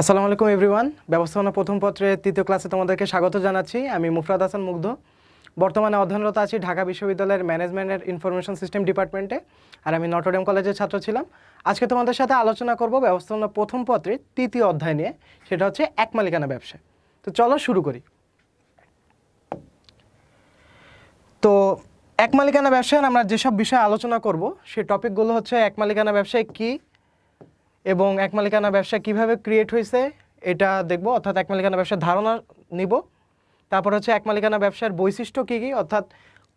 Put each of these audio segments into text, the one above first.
আসসালামু আলাইকুম এভরিওয়ান ব্যবস্থাপনা প্রথম পত্রের তৃতীয় ক্লাসে তোমাদেরকে স্বাগত জানাচ্ছি। আমি মুফরাদ হাসান মুগ্ধ। বর্তমানে অধ্যয়নরত আছি ঢাকা বিশ্ববিদ্যালয়ের ম্যানেজমেন্টের ইনফরমেশন সিস্টেম ডিপার্টমেন্টে, আর আমি নটরডেম কলেজের ছাত্র ছিলাম। আজকে তোমাদের সাথে আলোচনা করব ব্যবস্থাপনা প্রথম পত্রের তৃতীয় অধ্যায় নিয়ে, সেটা হচ্ছে এক মালিকানা ব্যবসা। তো চলো শুরু করি। তো এক মালিকানা ব্যবসায় আমরা যেসব বিষয়ে আলোচনা করব সেই টপিকগুলো হচ্ছে এক মালিকানা ব্যবসায় কী এবং এক মালিকানা ব্যবসা কীভাবে ক্রিয়েট হয়েছে, এটা দেখব। অর্থাৎ এক মালিকানা ব্যবসার ধারণা নিব। তারপর হচ্ছে এক মালিকানা ব্যবসার বৈশিষ্ট্য কী কী? অর্থাৎ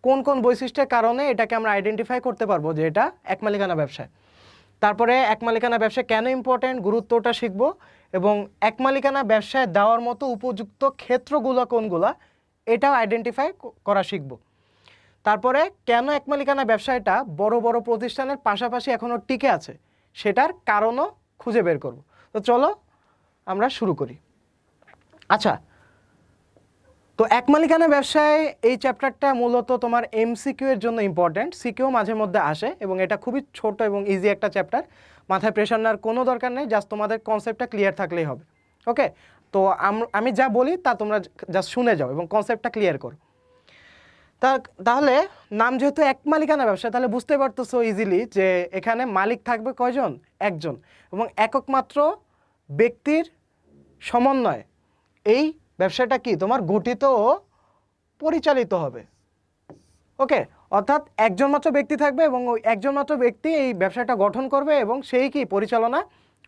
কোন কোন বৈশিষ্ট্যের কারণে এটাকে আমরা আইডেন্টিফাই করতে পারব যে এটা এক মালিকানা ব্যবসায় তারপরে এক মালিকানা ব্যবসা কেন ইম্পর্ট্যান্ট গুরুত্বটা শিখব এবং এক মালিকানা ব্যবসায় দেওয়ার মতো উপযুক্ত ক্ষেত্রগুলো কোনগুলা, এটাও আইডেন্টিফাই করা শিখব। তারপরে কেন এক মালিকানা ব্যবসায়টা বড় বড় প্রতিষ্ঠানের পাশাপাশি এখনও টিকে আছে, সেটার কারণও খুঁজে বের করব। তো চলো আমরা শুরু করি। আচ্ছা তো এক মালিকানা ব্যবসায় এই চ্যাপ্টারটা মূলত তোমার এমসিকিউ এর জন্য ইম্পর্ট্যান্ট সিকিউ মাঝে মধ্যে আসে এবং এটা খুবই ছোট এবং ইজি একটা চ্যাপ্টার মাথায় প্রেশার নেওয়ার কোনো দরকার নেই জাস্ট তোমাদের কনসেপ্টটা ক্লিয়ার থাকলেই হবে। ওকে তো আম- যা বলি তা তোমরা জাস্ট শুনে যাও এবং কনসেপ্টটা ক্লিয়ার করো। তা তাহলে নাম যেহেতু এক মালিকানা ব্যবসা, তাহলে বুঝতে পারতেছো ইজিলি যে এখানে মালিক থাকবে কয়জন? একজন। এবং একক মাত্র ব্যক্তির সমন্বয়ে। এই ব্যবসাটা কি? তোমার গঠিত ও পরিচালিত হবে। ওকে? অর্থাৎ একজন মাত্র ব্যক্তি থাকবে এবং ওই একজন মাত্র ব্যক্তি এই ব্যবসাটা গঠন করবে এবং সেই কি পরিচালনা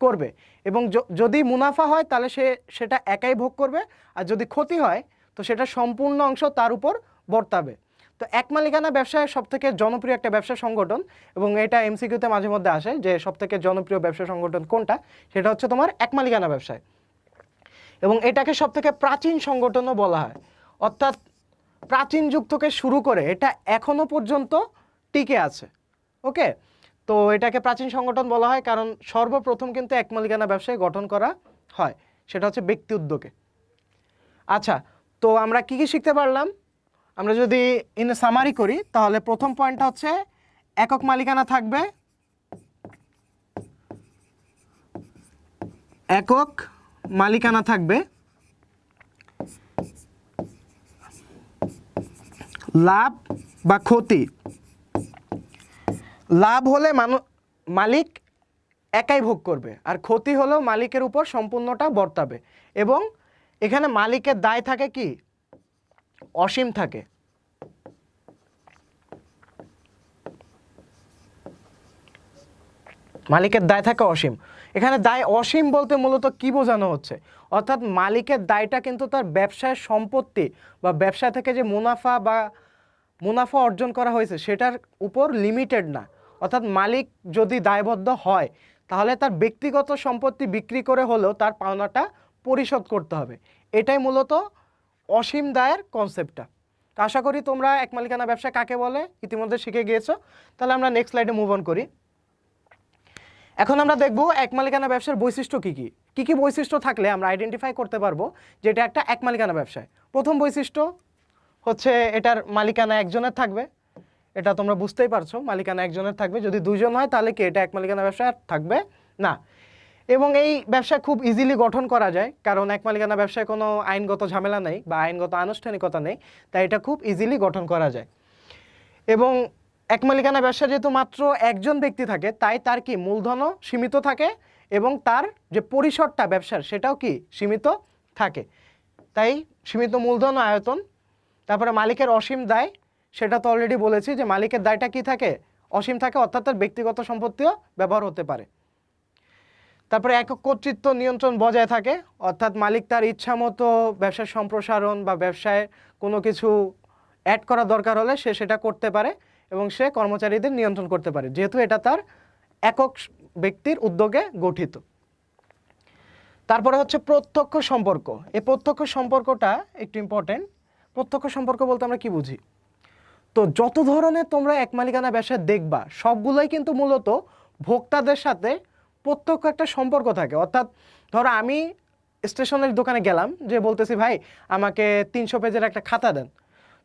করবে। এবং যদি মুনাফা হয়, তাহলে সে সেটা একাই ভোগ করবে। আর যদি ক্ষতি হয়, তো সেটা সম্পূর্ণ অংশ তার উপর বর্তাবে। তো এক মালিকানা ব্যবসায় সব থেকে জনপ্রিয় একটা ব্যবসা সংগঠন এবং এটা এমসিকিউতে মাঝে মধ্যে আসে যে সব থেকে জনপ্রিয় ব্যবসা সংগঠন কোনটা? সেটা হচ্ছে তোমার এক মালিকানা ব্যবসায়। এবং এটাকে সব থেকে প্রাচীন সংগঠনও বলা হয়। অর্থাৎ প্রাচীন যুগ থেকে শুরু করে এটা এখনও পর্যন্ত টিকে আছে। ওকে? তো এটাকে প্রাচীন সংগঠন বলা হয় কারণ সর্বপ্রথম কিন্তু এক মালিকানা ব্যবসায় গঠন করা হয়। সেটা হচ্ছে ব্যক্তি উদ্যোগে। আচ্ছা তো আমরা কি কি শিখতে পারলাম? আমরা যদি ইন সামারি করি, তাহলে প্রথম পয়েন্টটা হচ্ছে একক মালিকানা থাকবে। একক মালিকানা থাকবে। লাভ বা ক্ষতি। লাভ হলে মালিক একাই ভোগ করবে, আর ক্ষতি হলেও মালিকের উপর সম্পূর্ণটা বর্তাবে। এবং এখানে মালিকের দায় থাকে কি? অসীম থাকে। মালিকের দায় থাকে অসীম। এখানে দায় অসীম বলতে মূলত কি বোঝানো হচ্ছে? অর্থাৎ মালিকের দায়টা কিন্তু তার ব্যবসায় সম্পত্তি বা ব্যবসা থেকে যে মুনাফা বা মুনাফা অর্জন করা হয়েছে সেটার উপর লিমিটেড না। অর্থাৎ মালিক যদি দায়বদ্ধ হয়, তাহলে তার ব্যক্তিগত সম্পত্তি বিক্রি করে হলেও তার পাওনাটা পরিশোধ করতে হবে। এটাই মূলত অসীম দায়ের কনসেপ্টটা আশা করি তোমরা এক মালিকানা ব্যবসা কাকে বলে ইতিমধ্যে শিখে গিয়েছো। তাহলে আমরা নেক্সট স্লাইডে মুভ অন করি। এখন আমরা দেখব এক মালিকানা ব্যবসার বৈশিষ্ট্য কী কী। কী কী বৈশিষ্ট্য থাকলে আমরা আইডেন্টিফাই করতে পারব যে এটা একটা এক মালিকানা ব্যবসায়। প্রথম বৈশিষ্ট্য হচ্ছে এটার মালিকানা একজনের থাকবে। এটা তোমরা বুঝতেই পারছ, মালিকানা একজনের থাকবে। যদি দুজন হয় তাহলে কি এটা এক মালিকানা ব্যবসা থাকবে না। এবং এই ব্যবসা খুব ইজিলি গঠন করা যায়। কারণ এক মালিকানা ব্যবসায় কোনো আইনগত ঝামেলা নেই বা আইনগত আনুষ্ঠানিকতা নেই, তাই এটা খুব ইজিলি গঠন করা যায়। এবং এক মালিকানা ব্যবসা যেহেতু মাত্র একজন ব্যক্তি থাকে, তাই তার কি মূলধনও সীমিত থাকে এবং তার যে পরিসরটা ব্যবসার, সেটাও কি সীমিত থাকে। তাই সীমিত মূলধন আয়তন, তারপরে মালিকের অসীম দায়, সেটা তো অলরেডি বলেছি যে মালিকের দায়টা কি থাকে? অসীম থাকে, অর্থাৎ তার ব্যক্তিগত সম্পত্তিও ব্যবহার হতে পারে। তারপরে একক কর্তৃত্ব নিয়ন্ত্রণ বজায় থাকে, অর্থাৎ মালিক তার ইচ্ছা মতো ব্যবসার সম্প্রসারণ বা ব্যবসায় কোনো কিছু অ্যাড করা দরকার হলে সে সেটা করতে পারে এবং সে কর্মচারীদের নিয়ন্ত্রণ করতে পারে, যেহেতু এটা তার একক ব্যক্তির উদ্যোগে গঠিত। তারপরে হচ্ছে প্রত্যক্ষ সম্পর্ক। এই প্রত্যক্ষ সম্পর্কটা একটু ইম্পর্টেন্ট প্রত্যক্ষ সম্পর্ক বলতে আমরা কি বুঝি? তো যত ধরনের তোমরা এক মালিকানা ব্যবসা দেখবা, সবগুলোই কিন্তু মূলত ভোক্তাদের সাথে প্রত্যক্ষ একটা সম্পর্ক থাকে। অর্থাৎ ধরো আমি স্টেশনের দোকানে গেলাম, যে বলতেছি, ভাই, আমাকে তিনশো পেজের একটা খাতা দেন।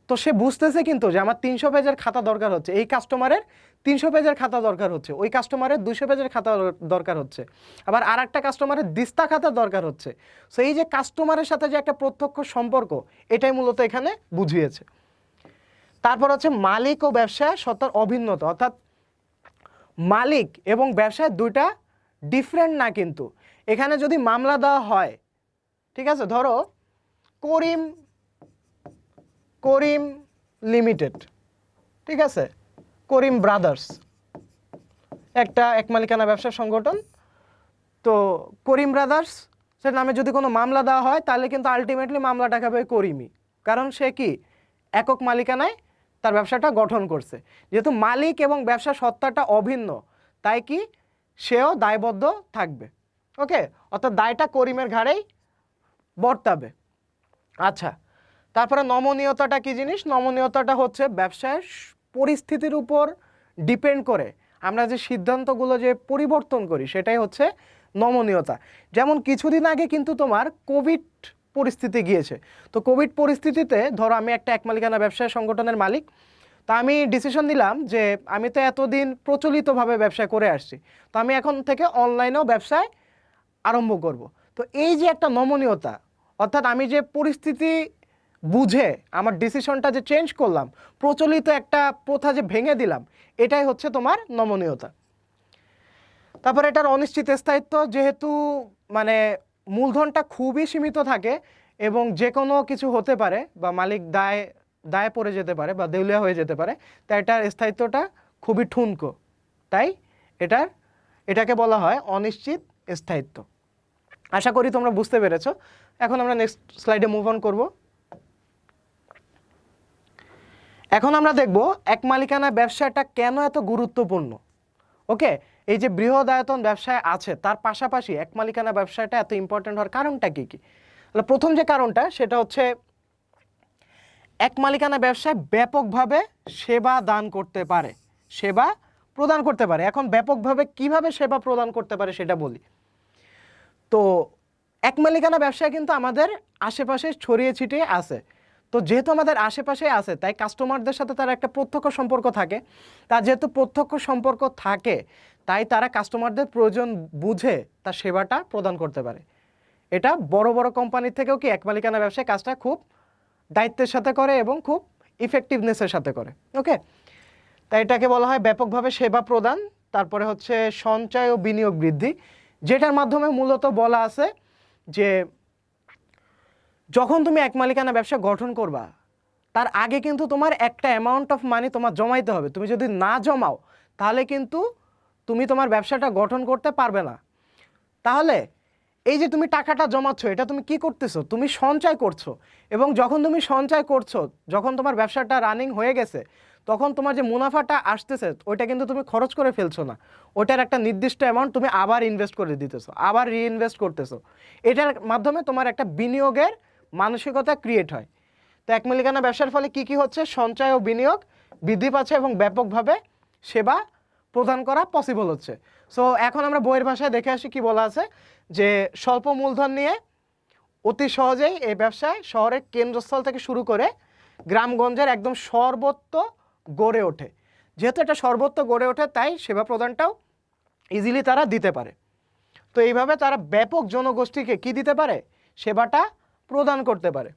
তো সে বুঝতেছে কিন্তু যে আমার তিনশো পেজের খাতা দরকার হচ্ছে। এই কাস্টমারের তিনশো পেজের খাতা দরকার হচ্ছে। ওই কাস্টমারের দুশো পেজের খাতা দরকার হচ্ছে। আবার আর একটা কাস্টমারের দিস্তা খাতা দরকার হচ্ছে। সো এই যে কাস্টমারের সাথে যে একটা প্রত্যক্ষ সম্পর্ক, এটাই মূলত এখানে বুঝিয়েছে। তারপর হচ্ছে মালিক ও ব্যবসায় সত্তার অভিন্নতা। অর্থাৎ মালিক এবং ব্যবসায় দুইটা ডিফারেন্ট না কিন্তু। এখানে যদি মামলা দেওয়া হয়, ঠিক আছে? ধরো, করিম করিম লিমিটেড ঠিক আছে? করিম ব্রাদার্স একটা এক মালিকানা ব্যবসা সংগঠন। তো করিম ব্রাদার্স সে নামে যদি কোনো মামলা দেওয়া হয়, তাহলে কিন্তু আলটিমেটলি মামলাটা খাবে করিমই। কারণ সে কি? একক মালিকানায় তার ব্যবসাটা গঠন করছে। যেহেতু মালিক এবং ব্যবসা সত্তাটা অভিন্ন, তাই কি? সেও দায়বদ্ধ থাকবে। ওকে অর্থাৎ দায়টা করিমের ঘাড়েই বর্তাবে। আচ্ছা তারপরে নমনীয়তাটা কি জিনিস? নমনীয়তাটা হচ্ছে ব্যবসায়ের স- পরিস্থিতির উপর ডিপেন্ড করে। আমরা যে সিদ্ধান্তগুলো যে পরিবর্তন করি, সেটাই হচ্ছে নমনীয়তা। যেমন কিছুদিন আগে কিন্তু তোমার কোভিড পরিস্থিতি গিয়েছে। তো কোভিড পরিস্থিতিতে ধরো আমি একটা এক মালিকানা ব্যবসায় সংগঠনের মালিক তো আমি ডিসিশন নিলাম যে আমি তো এতদিন প্রচলিতভাবে ব্যবসা করে আসছি। তো আমি এখন থেকে অনলাইনেও ব্যবসায় আরম্ভ করব। তো এই যে একটা নমনীয়তা, অর্থাৎ আমি যে পরিস্থিতি বুঝে আমার ডিসিশনটা যে চেঞ্জ করলাম, প্রচলিত একটা প্রথা যে ভেঙে দিলাম, এটাই হচ্ছে তোমার নমনীয়তা। তারপর এটার অনিশ্চিত স্থায়িত্ব যেহেতু মানে মূলধনটা খুবই সীমিত থাকে এবং যে কোনো কিছু হতে পারে বা মালিক দায় দায়ে পড়ে যেতে পারে বা দেউলিয়া হয়ে যেতে পারে তাই এটার স্থায়িত্বটা খুবই ঠুনকো। তাই এটার, এটাকে বলা হয় অনিশ্চিত স্থায়িত্ব। আশা করি তোমরা বুঝতে পেরেছ। এখন আমরা নেক্সট স্লাইডে মুভ অন করব। এখন আমরা দেখব এক মালিকানা ব্যবসাটা কেন এত গুরুত্বপূর্ণ। ওকে, এই যে বৃহদায়তন ব্যবসায় আছে, তার পাশাপাশি এক মালিকানা ব্যবসাটা এত ইম্পর্টেন্ট হওয়ার কারণটা কি কি? প্রথম যে কারণটা, সেটা হচ্ছে এক মালিকানা ব্যবসায় ব্যাপকভাবে সেবা দান করতে পারে, সেবা প্রদান করতে পারে। এখন ব্যাপকভাবে কীভাবে সেবা প্রদান করতে পারে সেটা বলি। তো এক মালিকানা ব্যবসায় কিন্তু আমাদের আশেপাশে ছড়িয়ে ছিটিয়ে আছে। তো যেহেতু আমাদের আশেপাশে আছে, তাই কাস্টমারদের সাথে তার একটা প্রত্যক্ষ সম্পর্ক থাকে। তার যেহেতু প্রত্যক্ষ সম্পর্ক থাকে, তাই তারা কাস্টমারদের প্রয়োজন বুঝে তার সেবাটা প্রদান করতে পারে। এটা বড় বড় কোম্পানির থেকেও কি এক মালিকানা ব্যবসায় কাজটা খুব দায়িত্বের সাথে করে এবং খুব ইফেক্টিভনেসের সাথে করে ওকে তাই এটাকে বলা হয় ব্যাপকভাবে সেবা প্রদান, তারপরে হচ্ছে সঞ্চয় ও বিনিয়োগ বৃদ্ধি, যেটার মাধ্যমে মূলত বলা আছে যে যখন তুমি এক মালিকানা ব্যবসা গঠন করবা, তার আগে কিন্তু তোমার একটা অ্যামাউন্ট অফ মানি তোমার জমাইতে হবে। তুমি যদি না জমাও, তাহলে কিন্তু তুমি তোমার ব্যবসাটা গঠন করতে পারবে না। তাহলে এই যে তুমি টাকাটা জমাচ্ছ, এটা তুমি কি করতেছো? তুমি সঞ্চয় করছ। এবং যখন তুমি সঞ্চয় করছ, যখন তোমার ব্যবসাটা রানিং হয়ে গেছে, তখন তোমার যে মুনাফাটা আসতেছে, ওইটা কিন্তু তুমি খরচ করে ফেলছো না। ওটার একটা নির্দিষ্ট অ্যামাউন্ট তুমি আবার ইনভেস্ট করে দিতেছো, আবার রিইনভেস্ট করতেছো। এটার মাধ্যমে তোমার একটা বিনিয়োগের মানসিকতা ক্রিয়েট হয়। তো এক মালিকানা ব্যবসার ফলে কি কি হচ্ছে? সঞ্চয় ও বিনিয়োগ বৃদ্ধি পাচ্ছে এবং ব্যাপকভাবে সেবা প্রদান করা পসিবল হচ্ছে। সো এখন আমরা বইয়ের ভাষায় দেখে আসি কি বলা আছে, যে স্বল্প মূলধন নিয়ে অতি সহজেই এই ব্যবসায় শহরের কেন্দ্রস্থল থেকে শুরু করে গ্রামগঞ্জের একদম সর্বত্র গড়ে ওঠে। যেহেতু এটা সর্বত্র গড়ে ওঠে, তাই সেবা প্রদানটাও ইজিলি তারা দিতে পারে। তো এইভাবে তারা ব্যাপক জনগোষ্ঠীকে কি দিতে পারে? সেবাটা প্রদান করতে পারে।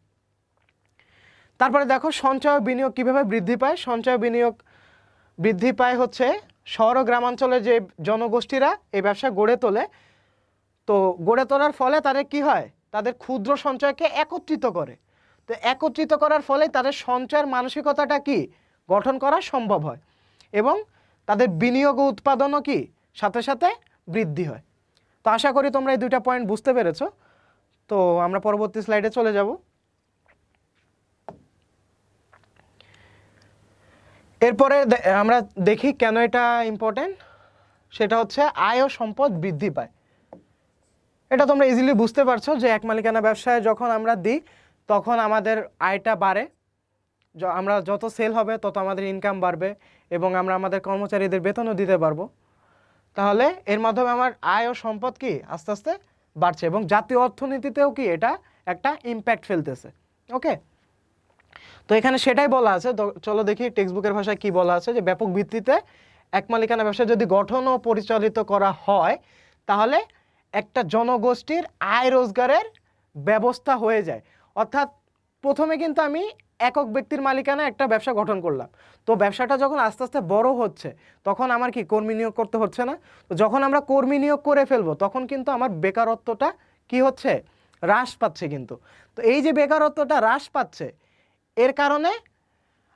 তারপরে দেখো, সঞ্চয় বিনিয়োগ কীভাবে বৃদ্ধি পায়? সঞ্চয় বিনিয়োগ বৃদ্ধি পায় হচ্ছে শহর ও গ্রামাঞ্চলের যে জনগোষ্ঠীরা এই ব্যবসা গড়ে তোলে, তো গড়ে তোলার ফলে তাদের কি হয়? তাদের ক্ষুদ্র সঞ্চয়কে একত্রিত করে। তো একত্রিত করার ফলে তাদের সঞ্চয়ের মানসিকতাটা কি? গঠন করা সম্ভব হয় এবং তাদের বিনিয়োগ উৎপাদনও কি? সাথে সাথে বৃদ্ধি হয়। তো আশা করি তোমরা এই দুইটা পয়েন্ট বুঝতে পেরেছ। তো আমরা পরবর্তী স্লাইডে চলে যাব। এরপরে আমরা দেখি কেন এটা ইম্পর্টেন্ট সেটা হচ্ছে আয় ও সম্পদ বৃদ্ধি পায়। এটা তোমরা ইজিলি বুঝতে পারছ যে এক মালিকানা ব্যবসায় যখন আমরা দিই, তখন আমাদের আয়টা বাড়ে। আমরা যত সেল হবে, তত আমাদের ইনকাম বাড়বে এবং আমরা আমাদের কর্মচারীদের বেতনও দিতে পারব। তাহলে এর মাধ্যমে আমার আয় ও সম্পদ কি? আস্তে আস্তে বাড়ছে এবং জাতীয় অর্থনীতিতেও কি এটা একটা ইম্প্যাক্ট ফেলতেছে। ওকে তো এখানে সেটাই বলা আছে। চলো দেখি টেক্সট বুকের ভাষায় কি বলা আছে যে ব্যাপক ভিত্তিতে এক মালিকানা ব্যবসা যদি গঠন ও পরিচালিত করা হয়, তাহলে একটা জনগোষ্ঠীর আয় রোজগারের ব্যবস্থা হয়ে যায়। অর্থাৎ প্রথমে কিন্তু আমি একক ব্যক্তির মালিকানা একটা ব্যবসা গঠন করলাম। তো ব্যবসাটা যখন আস্তে আস্তে বড় হচ্ছে, তখন আমার কি কর্মী নিয়োগ করতে হচ্ছে না? তো যখন আমরা কর্মী নিয়োগ করে ফেলব, তখন কিন্তু আমার বেকারত্বটা কি হচ্ছে? হ্রাস পাচ্ছে কিন্তু। তো এই যে বেকারত্বটা হ্রাস পাচ্ছে এর কারণে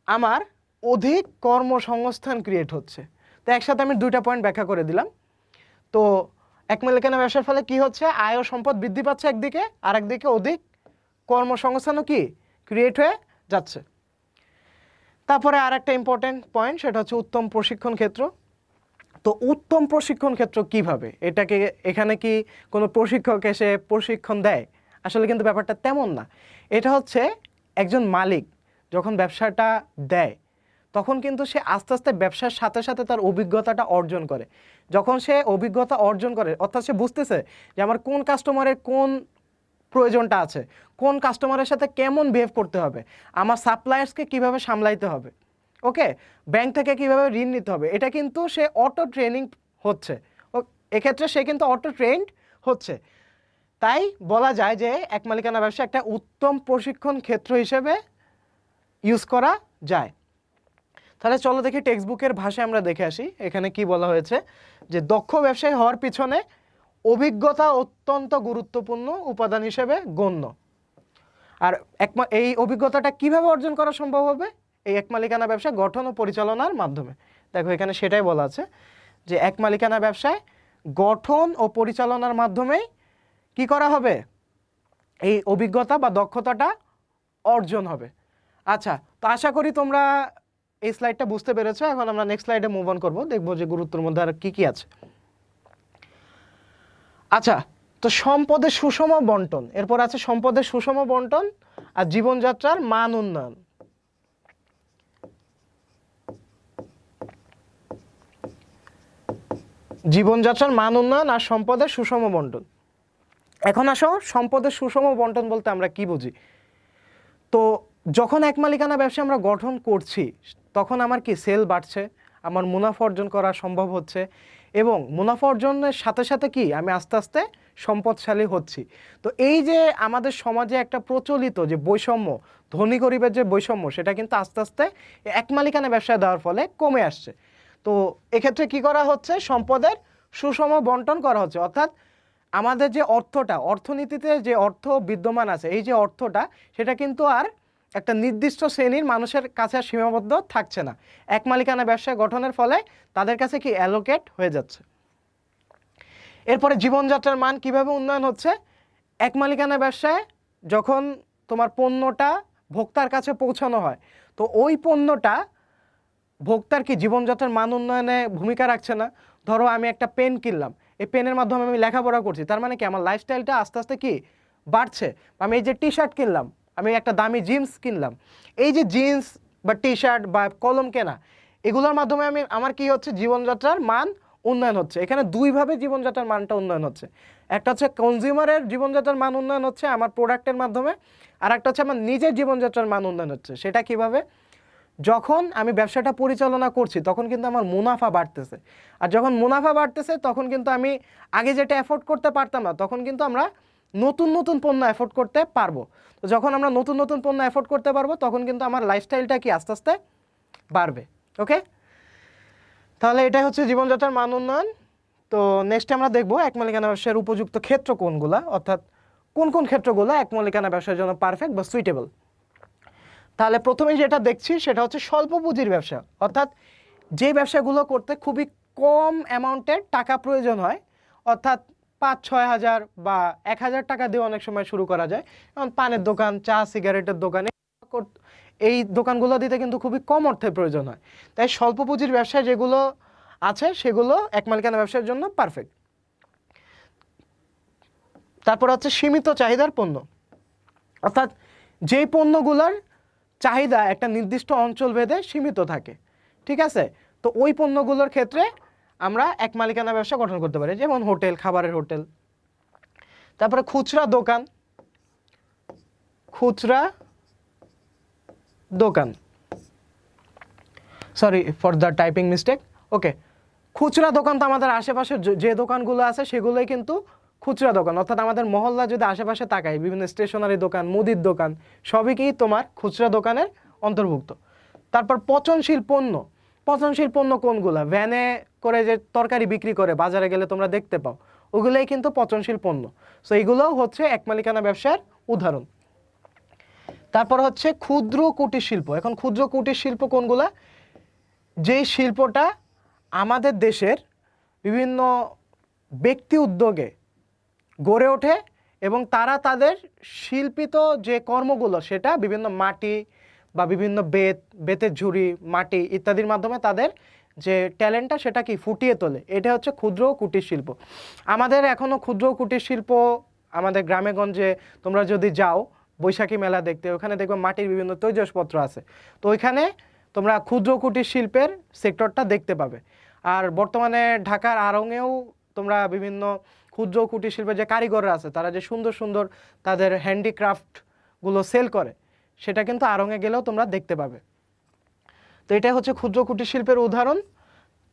আমার অধিক কর্মসংস্থান ক্রিয়েট হচ্ছে। তো একসাথে আমি দুইটা পয়েন্ট ব্যাখ্যা করে দিলাম। তো এক মালিকানা ব্যবসার ফলে কি হচ্ছে? আয় ও সম্পদ বৃদ্ধি পাচ্ছে একদিকে আর একদিকে অধিক কর্মসংস্থানও কি ক্রিয়েট হয়ে যাচ্ছে। তারপরে আর একটা ইম্পর্টেন্ট পয়েন্ট সেটা হচ্ছে উত্তম প্রশিক্ষণ ক্ষেত্র। তো উত্তম প্রশিক্ষণ ক্ষেত্র কীভাবে? এটাকে, এখানে কি কোনো প্রশিক্ষক এসে প্রশিক্ষণ দেয়? আসলে কিন্তু ব্যাপারটা তেমন না। এটা হচ্ছে একজন মালিক। যখন ব্যবসাটা দেয়, তখন কিন্তু সে আস্তে আস্তে ব্যবসার সাথে সাথে তার অভিজ্ঞতাটা অর্জন করে। যখন সে অভিজ্ঞতা অর্জন করে, অর্থাৎ সে বুঝতেছে যে আমার কোন কাস্টমারের কোন প্রয়োজনটা আছে, কোন কাস্টমারের সাথে কেমন বিহেভ করতে হবে, আমার সাপ্লায়ার্সকে কীভাবে সামলাইতে হবে ওকে ব্যাংক থেকে কীভাবে ঋণ নিতে হবে, এটা কিন্তু সে অটো ট্রেনিং হচ্ছে। এক্ষেত্রে সে কিন্তু অটো ট্রেন্ড হচ্ছে। তাই বলা যায় যে এক মালিকানা ব্যবসা একটা উত্তম প্রশিক্ষণ ক্ষেত্র হিসেবে ইউজ করা যায়। তাহলে চলো দেখি টেক্সট বুকের ভাষায় আমরা দেখে আসি। এখানে কি বলা হয়েছে? যে দক্ষ ব্যবসায়ী হওয়ার পিছনে অভিজ্ঞতা অত্যন্ত গুরুত্বপূর্ণ উপাদান হিসেবে গণ্য। আর এক মা- এই অভিজ্ঞতাটা কীভাবে অর্জন করা সম্ভব হবে? এই এক মালিকানা ব্যবসা গঠন ও পরিচালনার মাধ্যমে। দেখো, এখানে সেটাই বলা আছে যে এক মালিকানা ব্যবসায় গঠন ও পরিচালনার মাধ্যমেই কি করা হবে? এই অভিজ্ঞতা বা দক্ষতাটা অর্জন হবে। আচ্ছা তো আশা করি তোমরা এই স্লাইডটা বুঝতে পেরেছ। এখন আমরা নেক্সট স্লাইডে মুভ অন করব, দেখব যে গুরুত্বের মধ্যে আর কি কি আছে। আচ্ছা তো সম্পদের সুষম বন্টন, এরপর আছে সম্পদের সুষম বন্টন আর জীবনযাত্রার মান উন্নয়ন। জীবনযাত্রার মান উন্নয়ন আর সম্পদের সুষম বন্টন। এখন আসো সম্পদের সুষম বন্টন বলতে আমরা কি বুঝি? তো যখন এক মালিকানা ব্যবসা আমরা গঠন করছি, তখন আমার কি সেল বাড়ছে? আমার মুনাফা অর্জন করা সম্ভব হচ্ছে? এবং মুনাফা অর্জনের সাথে সাথে কি আমি আস্তে আস্তে সম্পদশালী হচ্ছি? তো এই যে আমাদের সমাজে একটা প্রচলিত যে বৈষম্য, ধনী গরিবের যে বৈষম্য, সেটা কিন্তু আস্তে আস্তে এক মালিকানা ব্যবসায় দেওয়ার ফলে কমে আসছে। তো এক্ষেত্রে কি করা হচ্ছে? সম্পদের সুষম বন্টন করা হচ্ছে। অর্থাৎ আমাদের যে অর্থটা, অর্থনীতিতে যে অর্থ বিদ্যমান আছে, এই যে অর্থটা, সেটা কিন্তু আর একটা নির্দিষ্ট শ্রেণির মানুষের কাছে আর সীমাবদ্ধ থাকছে না। এক মালিকানা ব্যবসা গঠনের ফলে তাদের কাছে কি অ্যালোকেট হয়ে যাচ্ছে? এরপরে জীবনযাত্রার মান কীভাবে উন্নয়ন হচ্ছে? এক মালিকানা ব্যবসায় যখন তোমার পণ্যটা ভোক্তার কাছে পৌঁছানো হয়, তো ওই পণ্যটা ভোক্তার কি জীবনযাত্রার মান উন্নয়নে ভূমিকা রাখছে না? ধরো আমি একটা পেন কিনলাম, এই পেনের মাধ্যমে আমি লেখাপড়া করছি, তার মানে কি আমার লাইফস্টাইলটা আস্তে আস্তে কি বাড়ছে? আমি এই যে টি শার্ট কিনলাম আমি একটা দামি জিন্স কিনলাম। এই যে জিন্স বা টি শার্ট বা কলম কেনা, এগুলোর মাধ্যমে আমি, আমার কি হচ্ছে, জীবনযাত্রার মান উন্নয়ন হচ্ছে। এখানে দুইভাবে জীবনযাত্রার মানটা উন্নয়ন হচ্ছে। একটা হচ্ছে কনজিউমারের জীবনযাত্রার মান উন্নয়ন হচ্ছে আমার প্রোডাক্টের মাধ্যমে, আর একটা হচ্ছে আমার নিজের জীবনযাত্রার মান উন্নয়ন হচ্ছে। সেটা কীভাবে? যখন আমি ব্যবসাটা পরিচালনা করছি, তখন কিন্তু আমার মুনাফা বাড়তেছে। আর যখন মুনাফা বাড়তেছে, তখন কিন্তু আমি আগে যেটা অ্যাফোর্ড করতে পারতাম না, তখন কিন্তু আমরা নতুন নতুন পণ্য অ্যাফোর্ড করতে পারব। তো যখন আমরা নতুন নতুন পণ্য অ্যাফোর্ড করতে পারব, তখন কিন্তু আমার লাইফস্টাইলটা কি আস্তে আস্তে বাড়বে ওকে তাহলে এটাই হচ্ছে জীবনযাত্রার মান উন্নয়ন। তো নেক্সট আমরা দেখব এক মালিকানা ব্যবসার উপযুক্ত ক্ষেত্র কোনগুলা, অর্থাৎ কোন কোন ক্ষেত্রগুলো এক মালিকানা ব্যবসার জন্য পারফেক্ট বা সুইটেবল তাহলে প্রথমেই যেটা দেখছি, সেটা হচ্ছে স্বল্প পুঁজির ব্যবসা। অর্থাৎ যে ব্যবসাগুলো করতে খুবই কম অ্যামাউন্টের টাকা প্রয়োজন হয়, অর্থাৎ পাঁচ, ছয় হাজার বা এক হাজার টাকা দিয়ে অনেক সময় শুরু করা যায়। যেমন পানের দোকান, চা, সিগারেটের দোকানে, এই দোকানগুলো দিতে কিন্তু খুবই কম অর্থের প্রয়োজন হয়। তাই স্বল্প পুঁজির ব্যবসায় যেগুলো আছে, সেগুলো এক মালিকানা ব্যবসার জন্য পারফেক্ট তারপর হচ্ছে সীমিত চাহিদার পণ্য। অর্থাৎ যেই পণ্যগুলোর চাহিদা একটা নির্দিষ্ট অঞ্চল ভেদে সীমিত থাকে। ঠিক আছে? তো ওই পণ্যগুলোর ক্ষেত্রে আমরা এক মালিকানা ব্যবসা গঠন করতে পারি, যেমন হোটেল, খাবারের হোটেল। তারপরে খুচরা দোকান। খুচরা দোকান। Sorry for the typing mistake okay খুচরা দোকান তো আমাদের আশেপাশে যে- দোকানগুলো আছে সেগুলোই কিন্তু খুচরা দোকান। অর্থাৎ আমাদের মহল্লা যদি আশেপাশে তাকাই বিভিন্ন স্টেশনারি দোকান, মুদির দোকান, সবই কি তোমার খুচরা দোকানের অন্তর্ভুক্ত। তারপর পচনশীল পণ্য। পচনশীল পণ্য কোনগুলো? ভ্যানে করে যে তরকারি বিক্রি করে, বাজারে গেলে তোমরা দেখতে পাও, ওগুলোই কিন্তু পচনশীল পণ্য। সো এইগুলোও হচ্ছে এক মালিকানা ব্যবসার উদাহরণ। তারপর হচ্ছে ক্ষুদ্র কুটির শিল্প। এখন ক্ষুদ্র কুটির শিল্প কোনগুলা? যেই শিল্পটা আমাদের দেশের বিভিন্ন ব্যক্তি উদ্যোগে গড়ে ওঠে এবং তারা তাদের শিল্পিত যে কর্মগুলো, সেটা বিভিন্ন মাটি বা বিভিন্ন বেত, বেতের ঝুড়ি, মাটি ইত্যাদির মাধ্যমে তাদের যে ট্যালেন্টটা সেটা কি ফুটিয়ে তোলে। এটা হচ্ছে ক্ষুদ্র কুটির শিল্প। আমাদের এখনও ক্ষুদ্র কুটির শিল্প আমাদের গ্রামে গঞ্জে তোমরা যদি যাও, বৈশাখী মেলা দেখতে, ওখানে দেখবে মাটির বিভিন্ন তৈজসপত্র আছে। তো ওইখানে তোমরা ক্ষুদ্র কুটির শিল্পের সেক্টরটা দেখতে পাবে। আর বর্তমানে ঢাকার আড়ংয়েও তোমরা বিভিন্ন ক্ষুদ্র কুটির শিল্পের যে কারিগররা আছে, তারা যে সুন্দর সুন্দর তাদের হ্যান্ডিক্রাফটগুলো সেল করে সেটা কিন্তু আড়ংয়ে গেলেও তোমরা দেখতে পাবে। তো এটা হচ্ছে ক্ষুদ্র কুটির শিল্পের উদাহরণ।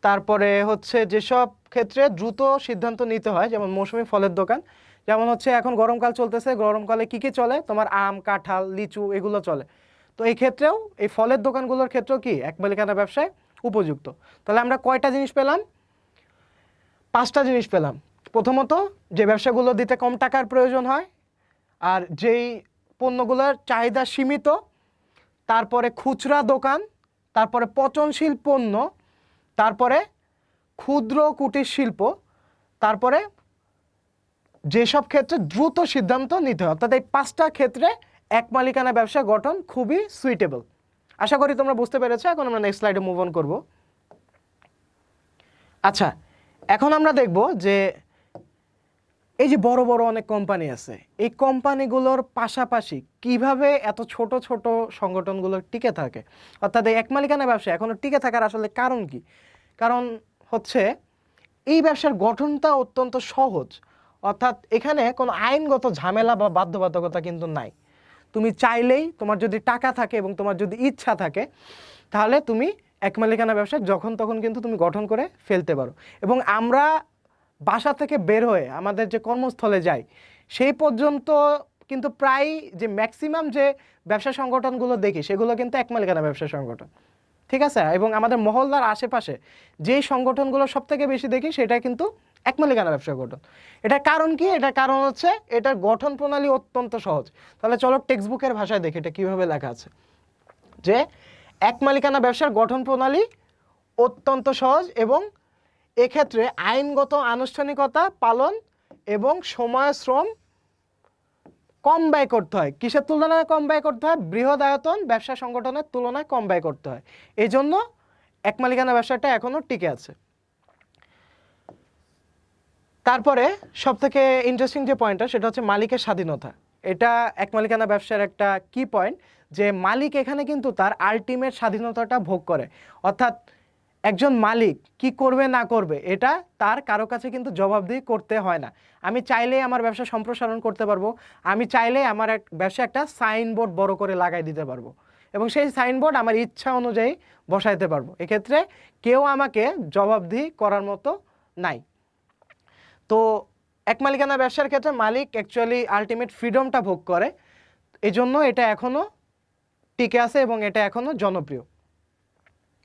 তারপরে হচ্ছে যেসব ক্ষেত্রে দ্রুত সিদ্ধান্ত নিতে হয়, যেমন মৌসুমি ফলের দোকান, যেমন হচ্ছে এখন গরমকাল চলতেছে, গরমকালে কী কী চলে? তোমার আম, কাঁঠাল, লিচু এগুলো চলে। তো এই ক্ষেত্রেও এই ফলের দোকানগুলোর ক্ষেত্রেও কি? এক মালিকানা ব্যবসায় উপযুক্ত। তাহলে আমরা কয়টা জিনিস পেলাম? পাঁচটা জিনিস পেলাম। প্রথমত, যে ব্যবসাগুলো দিতে কম টাকার প্রয়োজন হয়, আর যেই পণ্যগুলোর চাহিদা সীমিত, তারপরে খুচরা দোকান, তারপরে পচনশীল পণ্য, তারপরে ক্ষুদ্র কুটির শিল্প, তারপরে যেসব ক্ষেত্রে দ্রুত সিদ্ধান্ত নিতে হয়, অর্থাৎ এই পাঁচটা ক্ষেত্রে এক মালিকানা ব্যবসা গঠন খুবই সুইটেবল আশা করি তোমরা বুঝতে পেরেছ, এখন আমরা নেক্সট স্লাইডে মুভ অন করব। আচ্ছা এখন আমরা দেখব যে এই যে বড় বড় অনেক কোম্পানি আছে, এই কোম্পানিগুলোর পাশাপাশি কীভাবে এত ছোট ছোট সংগঠনগুলো টিকে থাকে? অর্থাৎ এক মালিকানা ব্যবসা এখনও টিকে থাকার আসলে কারণ কি? কারণ হচ্ছে, এই ব্যবসার গঠনটা অত্যন্ত সহজ। অর্থাৎ এখানে কোনো আইনগত ঝামেলা বা বাধ্যবাধকতা কিন্তু নাই। তুমি চাইলেই তোমার যদি টাকা থাকে এবং তোমার যদি ইচ্ছা থাকে, তাহলে তুমি এক মালিকানা ব্যবসা যখন তখন কিন্তু তুমি গঠন করে ফেলতে পারো। এবং আমরা বাসা থেকে বের হয়ে আমাদের যে কর্মস্থলে যাই, সেই পর্যন্ত কিন্তু প্রায় যে ম্যাক্সিমাম যে ব্যবসা সংগঠনগুলো দেখি, সেগুলো কিন্তু এক মালিকানা ব্যবসা সংগঠন। ঠিক আছে? এবং আমাদের মহল্লার আশেপাশে যেই সংগঠনগুলো সব থেকে বেশি দেখি, সেটা কিন্তু এক মালিকানা ব্যবসা গঠন এটার কারণ কি? এটার কারণ হচ্ছে এটার গঠন প্রণালী অত্যন্ত সহজ। তাহলে চলো টেক্সট বুকের ভাষায় দেখি এটা কীভাবে লেখা আছে। যে এক মালিকানা ব্যবসার গঠন প্রণালী অত্যন্ত সহজ এবং এক্ষেত্রে আইনগত আনুষ্ঠানিকতা পালন এবং সময় শ্রম কম ব্যয় করতে হয়। কিসের তুলনায় কম ব্যয় করতে হয়? বৃহৎ আয়তন ব্যবসা সংগঠনের তুলনায় কম ব্যয় করতে হয়। এই জন্য এক মালিকানা ব্যবসাটা এখনও টিকে আছে। তারপরে সব থেকে ইন্টারেস্টিং যে পয়েন্টটা সেটা হচ্ছে মালিকের স্বাধীনতা। এটা এক মালিকানা ব্যবসার একটা কি পয়েন্ট যে মালিক এখানে কিন্তু তার আলটিমেট স্বাধীনতাটা ভোগ করে। অর্থাৎ একজন মালিক কি করবে না করবে, এটা তার কারও কাছে কিন্তু জবাবদিহি করতে হয় না। আমি চাইলেই আমার ব্যবসা সম্প্রসারণ করতে পারব, আমি চাইলেই আমার এক ব্যবসা একটা সাইনবোর্ড বড় করে লাগাই দিতে পারব এবং সেই সাইনবোর্ড আমার ইচ্ছা অনুযায়ী বসাইতে পারব। এক্ষেত্রে কেউ আমাকে জবাবদিহি করার মতো নাই। তো এক মালিকানা ব্যবসার ক্ষেত্রে মালিক অ্যাকচুয়ালি আলটিমেট ফ্রিডমটা ভোগ করে এই জন্য এটা এখনও টিকে আছে এবং এটা এখনও জনপ্রিয়।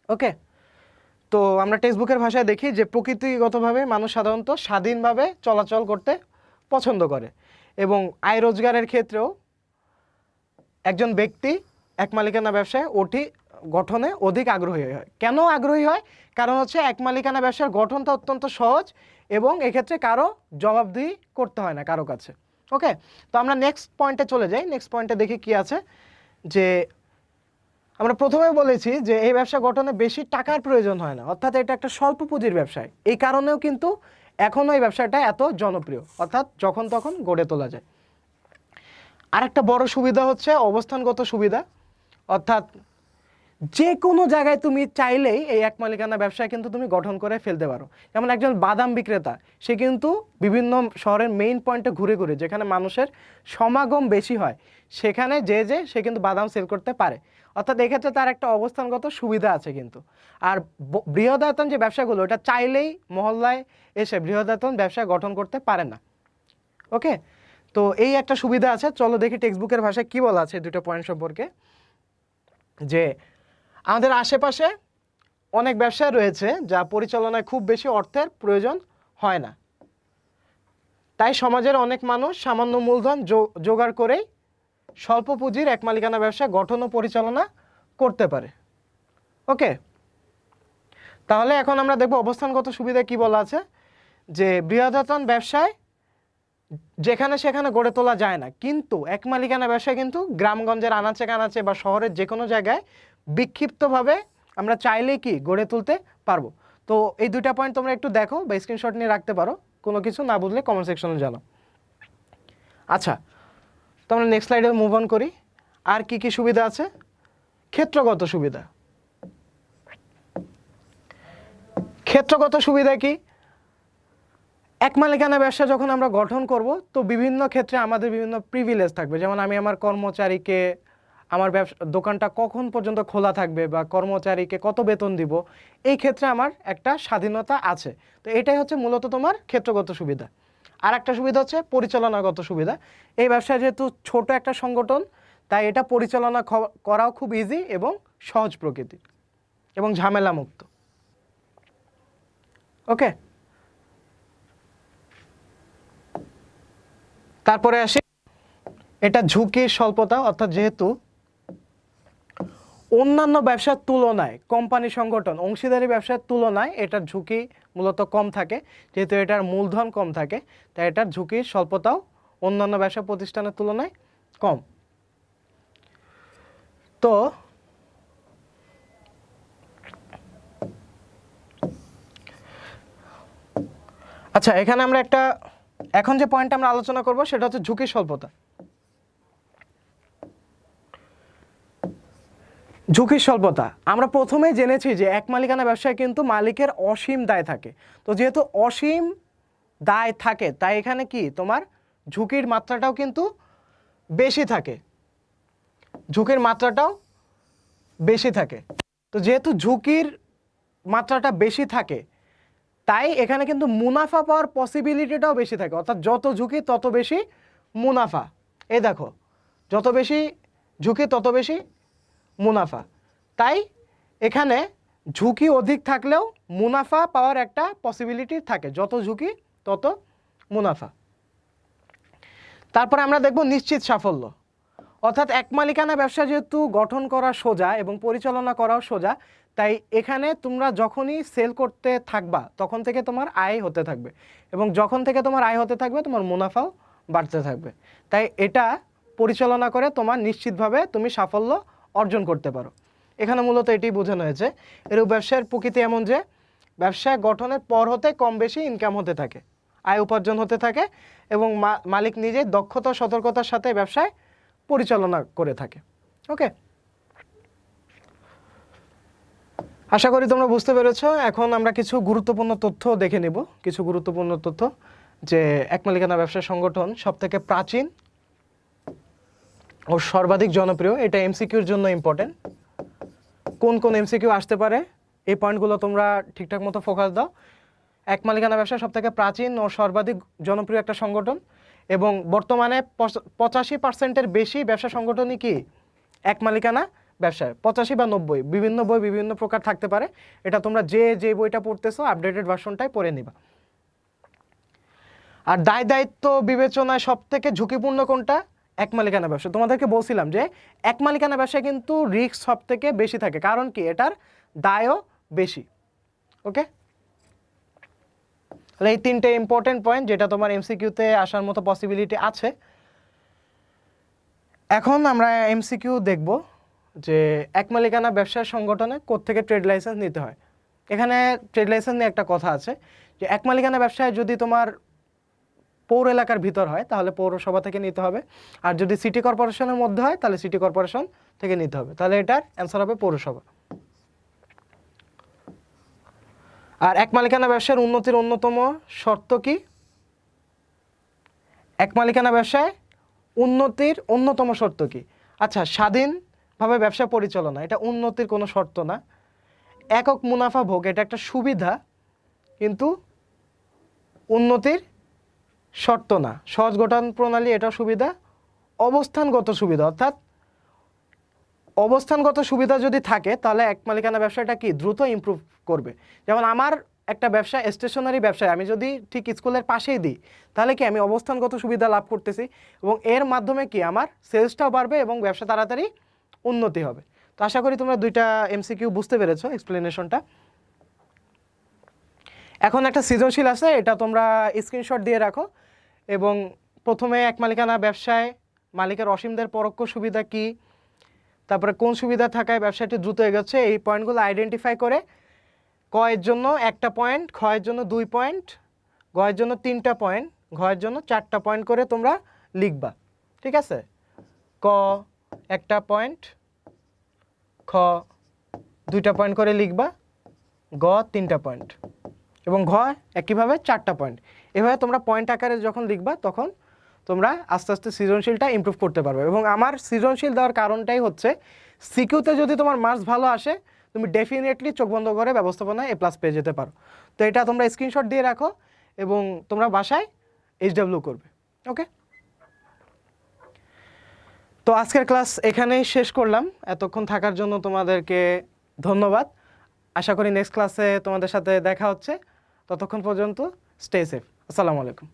ওকে তো আমরা টেক্সটবুকের ভাষায় দেখি যে প্রকৃতিগতভাবে মানুষ সাধারণত স্বাধীনভাবে চলাচল করতে পছন্দ করে এবং আয় রোজগারের ক্ষেত্রেও একজন ব্যক্তি, এক মালিকানা ব্যবসায় ওটি গঠনে অধিক আগ্রহী হয়। কেন আগ্রহী হয়? কারণ হচ্ছে এক মালিকানা ব্যবসার গঠনটা অত্যন্ত সহজ এবং এক্ষেত্রে কারও জবাবদিহি করতে হয় না কারও কাছে। ওকে? তো আমরা নেক্সট পয়েন্টে চলে যাই। নেক্সট পয়েন্টে দেখি কি আছে যে আমরা প্রথমে বলেছি যে এই ব্যবসা গঠনে বেশি টাকার প্রয়োজন হয় না। অর্থাৎ এটা একটা স্বল্প পুঁজির ব্যবসায়। এই কারণেও কিন্তু এখনও এই ব্যবসাটা এত জনপ্রিয়। অর্থাৎ যখন তখন গড়ে তোলা যায়। আরেকটা বড় সুবিধা হচ্ছে অবস্থানগত সুবিধা। অর্থাৎ যে কোনো জায়গায় তুমি চাইলেই এই এক মালিকানা ব্যবসায় কিন্তু তুমি গঠন করে ফেলতে পারো। যেমন একজন বাদাম বিক্রেতা, সে কিন্তু বিভিন্ন শহরের মেইন পয়েন্টে ঘুরে ঘুরে, যেখানে মানুষের সমাগম বেশি হয়, সেখানে যে যে সে কিন্তু বাদাম সেল করতে পারে। অর্থাৎ এক্ষেত্রে তার একটা অবস্থানগত সুবিধা আছে কিন্তু। আর বৃহদায়তন যে ব্যবসাগুলো, এটা চাইলেই মহল্লায় এসে বৃহদায়তন ব্যবসা গঠন করতে পারে না। ওকে? তো এই একটা সুবিধা আছে। চলো দেখি টেক্সট বুকের ভাষায় কী বলা আছে দুটো পয়েন্ট সম্পর্কে। যে আমাদের আশেপাশে অনেক ব্যবসা রয়েছে যা পরিচালনায় খুব বেশি অর্থের প্রয়োজন হয় না। তাই সমাজের অনেক মানুষ সামান্য মূলধন জোগাড় করেই স্বল্প পুঁজির এক মালিকানা ব্যবসা গঠন ও পরিচালনা করতে পারে। ওকে? তাহলে এখন আমরা দেখব অবস্থানগত সুবিধা কি বলা আছে। যে বৃহদায়তন ব্যবসায় যেখানে সেখানে গড়ে তোলা যায় না। কিন্তু এক মালিকানা ব্যবসায় কিন্তু গ্রামগঞ্জের আনাচে কানাচে বা শহরের যে কোনো জায়গায় বিক্ষিপ্তভাবে আমরা চাইলেই কি গড়ে তুলতে পারব। তো এই দুইটা পয়েন্ট তোমরা একটু দেখো বা স্ক্রিনশট নিয়ে রাখতে পারো। কোনো কিছু না বুঝলে কমেন্ট সেকশনে জানাও। আচ্ছা তো আমরা নেক্সট স্লাইডে মুভ অন করি। আর কি কি সুবিধা আছে? ক্ষেত্রগত সুবিধা। ক্ষেত্রগত সুবিধা কি? এক মালিকানা ব্যবসা যখন আমরা গঠন করব, তো বিভিন্ন ক্ষেত্রে আমাদের বিভিন্ন প্রিভিলেজ থাকবে। যেমন আমি আমার কর্মচারীকে, আমার ব্যবসা, দোকানটা কখন পর্যন্ত খোলা থাকবে বা কর্মচারীকে কত বেতন দিব, এই ক্ষেত্রে আমার একটা স্বাধীনতা আছে। তো এটাই হচ্ছে মূলত তোমার ক্ষেত্রগত সুবিধা। আর একটা সুবিধা হচ্ছে পরিচালনাগত সুবিধা। এই ব্যবসায় যেহেতু ছোট একটা সংগঠন, তাই এটা পরিচালনা করাও খুব ইজি এবং সহজ প্রকৃতির এবং ঝামেলা মুক্ত। ওকে তারপরে আসি। এটা ঝুঁকির স্বল্পতা, অর্থাৎ যেহেতু অন্যান্য ব্যবসার তুলনায়, কোম্পানি সংগঠন, অংশীদারি ব্যবসার তুলনায় এটার ঝুঁকি মূলত কম থাকে, যেহেতু এটার মূলধন কম থাকে, তাই এটার ঝুঁকির স্বল্পতাও অন্যান্য ব্যবসা প্রতিষ্ঠানের তুলনায় কম। তো আচ্ছা এখানে আমরা একটা, এখন যে পয়েন্ট আমরা আলোচনা করব, সেটা হচ্ছে ঝুঁকির স্বল্পতা। ঝুঁকির স্বল্পতা। আমরা প্রথমে জেনেছি যে এক মালিকানা ব্যবসায় কিন্তু মালিকের অসীম দায় থাকে। তো যেহেতু অসীম দায় থাকে, তাই এখানে কি? তোমার ঝুঁকির মাত্রাটাও কিন্তু বেশি থাকে। ঝুঁকির মাত্রাটাও বেশি থাকে। তো যেহেতু ঝুঁকির মাত্রাটা বেশি থাকে, তাই এখানে কিন্তু মুনাফা পাওয়ার পসিবিলিটিটাও বেশি থাকে। অর্থাৎ যত ঝুঁকি, তত বেশি মুনাফা। এই দেখো, যত বেশি ঝুঁকি, তত বেশি মুনাফা। তাই এখানে ঝুঁকি অধিক থাকলেও মুনাফা পাওয়ার একটা পসিবিলিটি থাকে। যত ঝুঁকি, তত মুনাফা। তারপরে আমরা দেখব নিশ্চিত সাফল্য। অর্থাৎ এক মালিকানা ব্যবসা যেহেতু গঠন করা সোজা এবং পরিচালনা করাও সোজা, তাই এখানে তোমরা যখনই সেল করতে থাকবা, তখন থেকে তোমার আয় হতে থাকবে। এবং যখন থেকে তোমার আয় হতে থাকবে, তোমার মুনাফাও বাড়তে থাকবে। তাই এটা পরিচালনা করে তোমার নিশ্চিতভাবে তুমি সাফল্য অর্জন করতে পারো। এখানে মূলত এটি বোঝানো হয়েছে, এরূপ ব্যবসায়ের প্রকৃতি এমন যে, ব্যবসা গঠনের পর হতে কম বেশি ইনকাম হতে থাকে, আয় উপার্জন হতে থাকে এবং মালিক নিজেই দক্ষতা, সতর্কতার সাথে ব্যবসায় পরিচালনা করে থাকে। ওকে আশা করি তোমরা বুঝতে পেরেছ। এখন আমরা কিছু গুরুত্বপূর্ণ তথ্য দেখে নিব। কিছু গুরুত্বপূর্ণ তথ্য যে, এক মালিকানা ব্যবসা সংগঠন সবথেকে প্রাচীন ও সর্বাধিক জনপ্রিয়, এটা এমসিকিউর জন্য ইম্পর্টেন্ট কোন কোন এমসিকিউ আসতে পারে, এই পয়েন্টগুলো তোমরা ঠিকঠাক মতো ফোকাস দাও। এক মালিকানা ব্যবসা সবথেকে প্রাচীন ও সর্বাধিক জনপ্রিয় একটা সংগঠন এবং বর্তমানে পঁচাশি পার্সেন্টের বেশি ব্যবসা সংগঠনই কি? এক মালিকানা ব্যবসায়, পঁচাশি বা নব্বই, বিভিন্ন বই বিভিন্ন প্রকার থাকতে পারে। এটা তোমরা যে যে বইটা পড়তেছো আপডেটেড ভার্সনটাই পড়ে নিবা। আর দায় দায়িত্ব বিবেচনায় সব থেকে ঝুঁকিপূর্ণ কোনটা? এক মালিকানা ব্যবসা। তোমাদেরকে বলছিলাম যে এক মালিকানা ব্যবসায় কিন্তু রিস্ক সব থেকে বেশি থাকে। কারণ কি? এটার দায়ও বেশি। ওকে তাহলে এই তিনটে ইম্পর্টেন্ট পয়েন্ট যেটা তোমার এমসিকিউতে আসার মতো পসিবিলিটি আছে। এখন আমরা এমসিকিউ দেখব যে এক মালিকানা ব্যবসা সংগঠনে কোত্থেকে ট্রেড লাইসেন্স নিতে হয়। এখানে ট্রেড লাইসেন্স নিয়ে একটা কথা আছে যে এক মালিকানা ব্যবসায় যদি তোমার পৌর এলাকার ভিতর হয়, তাহলে পৌরসভা থেকে নিতে হবে। আর যদি সিটি কর্পোরেশনের মধ্যে হয়, তাহলে সিটি কর্পোরেশন থেকে নিতে হবে। তাহলে এটার অ্যান্সার হবে পৌরসভা। আর এক মালিকানা ব্যবসার উন্নতির অন্যতম শর্ত কি? এক মালিকানা ব্যবসায় উন্নতির অন্যতম শর্ত কি? আচ্ছা স্বাধীনভাবে ব্যবসা পরিচালনা, এটা উন্নতির কোনো শর্ত না। একক মুনাফা ভোগ, এটা একটা সুবিধা, কিন্তু উন্নতির শর্ত না। সহজ গঠন প্রণালী এটা সুবিধা, অবস্থানগত সুবিধা। অর্থাৎ অবস্থানগত সুবিধা যদি থাকে, তাহলে এক মালিকানা ব্যবসাটা কি? দ্রুত ইমপ্রুভ করবে। যেমন আমার একটা ব্যবসা স্টেশনারি ব্যবসায়, আমি যদি ঠিক স্কুলের পাশেই দিই, তাহলে কি আমি অবস্থানগত সুবিধা লাভ করতেছি? এবং এর মাধ্যমে কি আমার সেলসটাও বাড়বে এবং ব্যবসা তাড়াতাড়ি উন্নতি হবে। তো আশা করি তোমরা দুইটা এমসিকিউ বুঝতে পেরেছ এক্সপ্লেনেশনটা এখন একটা সৃজনশীল আছে, এটা তোমরা স্ক্রিনশট দিয়ে রাখো। এবং প্রথমে এক মালিকানা ব্যবসায় মালিকের অসীমদের পরোক্ষ সুবিধা কি? তারপরে কোন সুবিধা থাকায় ব্যবসাটি দ্রুত এগোচ্ছে? এই পয়েন্টগুলো আইডেন্টিফাই করে কয়ের জন্য একটা পয়েন্ট, ক্ষয়ের জন্য দুই পয়েন্ট, গয়ের জন্য তিনটা পয়েন্ট, ঘয়ের জন্য চারটা পয়েন্ট করে তোমরা লিখবা। ঠিক আছে? ক একটা পয়েন্ট, খ দুইটা পয়েন্ট করে লিখবা, গ তিনটা পয়েন্ট এবং ঘ একইভাবে চারটা পয়েন্ট। এভাবে তোমরা পয়েন্ট আকারে যখন লিখবা, তখন তোমরা আস্তে আস্তে সৃজনশীলটা ইমপ্রুভ করতে পারবে। এবং আমার সৃজনশীল দেওয়ার কারণটাই হচ্ছে, সিকিউতে যদি তোমার মার্কস ভালো আসে, তুমি ডেফিনেটলি চোখ বন্ধ করে ব্যবস্থাপনায় এ প্লাস পেয়ে যেতে পারো। তো এটা তোমরা স্ক্রিনশট দিয়ে রাখো এবং তোমরা বাসায় এইচডাব্লিউ করবে ওকে তো আজকের ক্লাস এখানেই শেষ করলাম। এতক্ষণ থাকার জন্য তোমাদেরকে ধন্যবাদ। আশা করি নেক্সট ক্লাসে তোমাদের সাথে দেখা হচ্ছে। ততক্ষণ পর্যন্ত স্টে সেফ আসসালামু আলাইকুম।